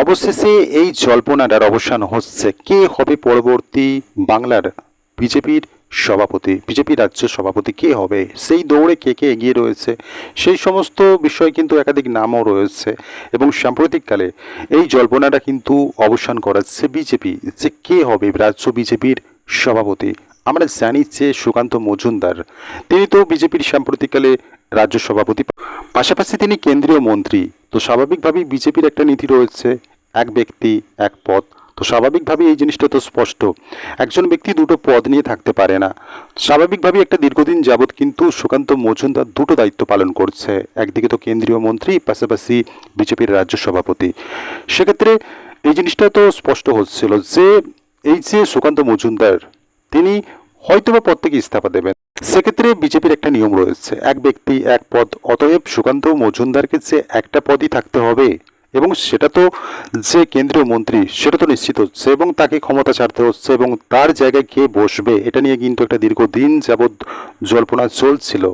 অবশেষে এই জল্পনাটার অবসান হচ্ছে কে হবে পরবর্তী বাংলার বিজেপির সভাপতি, বিজেপি রাজ্য সভাপতি, কে হবে? সেই দৌড়ে কে কে এগিয়ে রয়েছে? সেই সমস্ত বিষয় কিন্তু একাধিক নামও রয়েছে এবং সাম্প্রতিককালে এই জল্পনাটা কিন্তু অবসান করাচ্ছে বিজেপি যে কে হবে রাজ্য বিজেপির সভাপতি। আমরা জানি যে সুকান্ত মজুমদার, তিনি তো বিজেপির সাম্প্রতিককালে রাজ্য সভাপতি। পাশাপাশি তিনি কেন্দ্রীয় মন্ত্রী, তো স্বাভাবিকভাবেই বিজেপির একটা নীতি রয়েছে এক ব্যক্তি, এক পদ তো স্বাভাবিকভাবেই এই জিনিসটা তো স্পষ্ট। একজন ব্যক্তি দুটো পদ নিয়ে থাকতে পারে না। স্বাভাবিকভাবেই একটা দীর্ঘদিন যাবৎ কিন্তু সুকান্ত মজুমদার দুটো দায়িত্ব পালন করছে। একদিকে তো কেন্দ্রীয় মন্ত্রী, পাশাপাশি বিজেপির রাজ্য সভাপতি। সেক্ষেত্রে এই জিনিসটা তো স্পষ্ট হচ্ছিল যে, এই যে সুকান্ত মজুমদার, তিনি হয়তোবা পদ থেকে ইস্তফা দেবেন। সেক্ষেত্রে বিজেপির একটা নিয়ম রয়েছে। এক ব্যক্তি, এক পদ। অতএব সুকান্ত মজুমদারকে যে একটা পদই থাকতে হবে এবং সেটা তো যে কেন্দ্রীয় মন্ত্রী, সেটা তো নিশ্চিত হচ্ছে এবং তাকে ক্ষমতা ছাড়তে হচ্ছে এবং তার জায়গায় কে বসবে, এটা নিয়ে কিন্তু একটা দীর্ঘদিন যাবৎ জল্পনা চলছিল।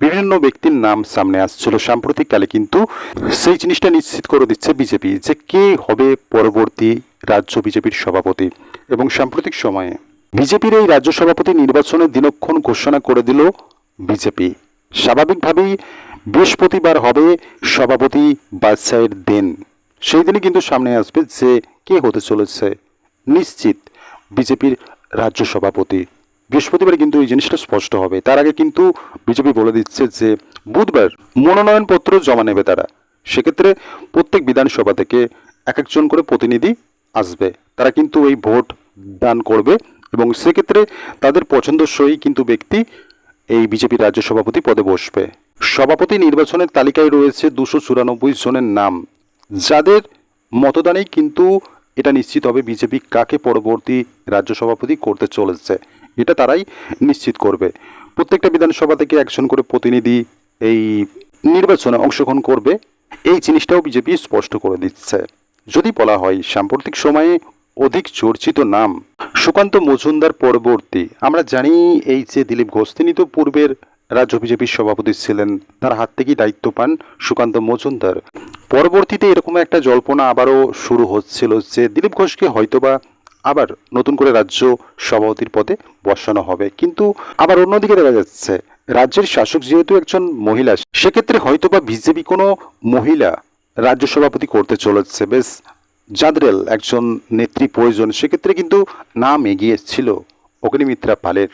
বিভিন্ন ব্যক্তির নাম সামনে আসছিল। সাম্প্রতিককালে কিন্তু সেই জিনিসটা নিশ্চিত করে দিচ্ছে বিজেপি যে কে হবে পরবর্তী রাজ্য বিজেপির সভাপতি। এবং সাম্প্রতিক সময়ে বিজেপির এই রাজ্য সভাপতি নির্বাচনের দিনক্ষণ ঘোষণা করে দিল বিজেপি। স্বাভাবিকভাবেই বৃহস্পতিবার হবে সভাপতি বাদশাহের দিন। সেই দিনই কিন্তু সামনে আসবে যে কে হতে চলেছে। নিশ্চিত বিজেপির রাজ্য সভাপতি। বৃহস্পতিবার কিন্তু এই জিনিসটা স্পষ্ট হবে। তার আগে কিন্তু বিজেপি বলে দিচ্ছে যে বুধবার মনোনয়নপত্র জমা নেবে তারা। সেক্ষেত্রে প্রত্যেক বিধানসভা থেকে এক একজন করে প্রতিনিধি আসবে। তারা কিন্তু এই ভোট দান করবে এবং সেক্ষেত্রে তাদের পছন্দসই কিন্তু ব্যক্তি এই বিজেপির রাজ্য সভাপতি পদে বসবে। সভাপতি নির্বাচনের তালিকায় রয়েছে দুশো চুরানব্বই জনের নাম। যাদের মতদানেই কিন্তু এটা নিশ্চিত হবে বিজেপি কাকে পরবর্তী রাজ্য সভাপতি করতে চলেছে, এটা তারাই নিশ্চিত করবে। প্রত্যেকটা বিধানসভা থেকে একজন করে প্রতিনিধি এই নির্বাচনে অংশগ্রহণ করবে, এই জিনিসটাও বিজেপি স্পষ্ট করে দিচ্ছে। যদি বলা হয় সাম্প্রতিক সময়ে অধিক চর্চিত নাম, সুকান্ত মজুমদার পরবর্তী, আমরা জানি এই যে দিলীপ ঘোষ, তিনি তো পূর্বের রাজ্য বিজেপির সভাপতি ছিলেন। তার হাত থেকেই দায়িত্ব পান সুকান্ত মজুমদার। পরবর্তীতে এরকম একটা জল্পনা আবারও শুরু হচ্ছিল যে দিলীপ ঘোষকে হয়তোবা আবার নতুন করে রাজ্য সভাপতির পদে বসানো হবে। কিন্তু আবার অন্যদিকে দেখা যাচ্ছে, রাজ্যের শাসক যেহেতু একজন মহিলা, সেক্ষেত্রে হয়তোবা বিজেপি কোনো মহিলা রাজ্য সভাপতি করতে চলেছে। বেশ, জাদরেল একজন নেত্রী প্রয়োজন, সেক্ষেত্রে কিন্তু নাম এগিয়ে ছিল। অগ্নিমিত্রা পালের।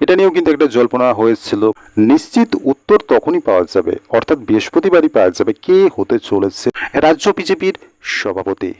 এটা নিয়েও কিন্তু একটা জল্পনা হয়েছিল। নিশ্চিত উত্তর তখনই পাওয়া যাবে, অর্থাৎ বৃহস্পতিবারই পাওয়া যাবে কে হতে চলেছে। রাজ্য বিজেপির সভাপতি।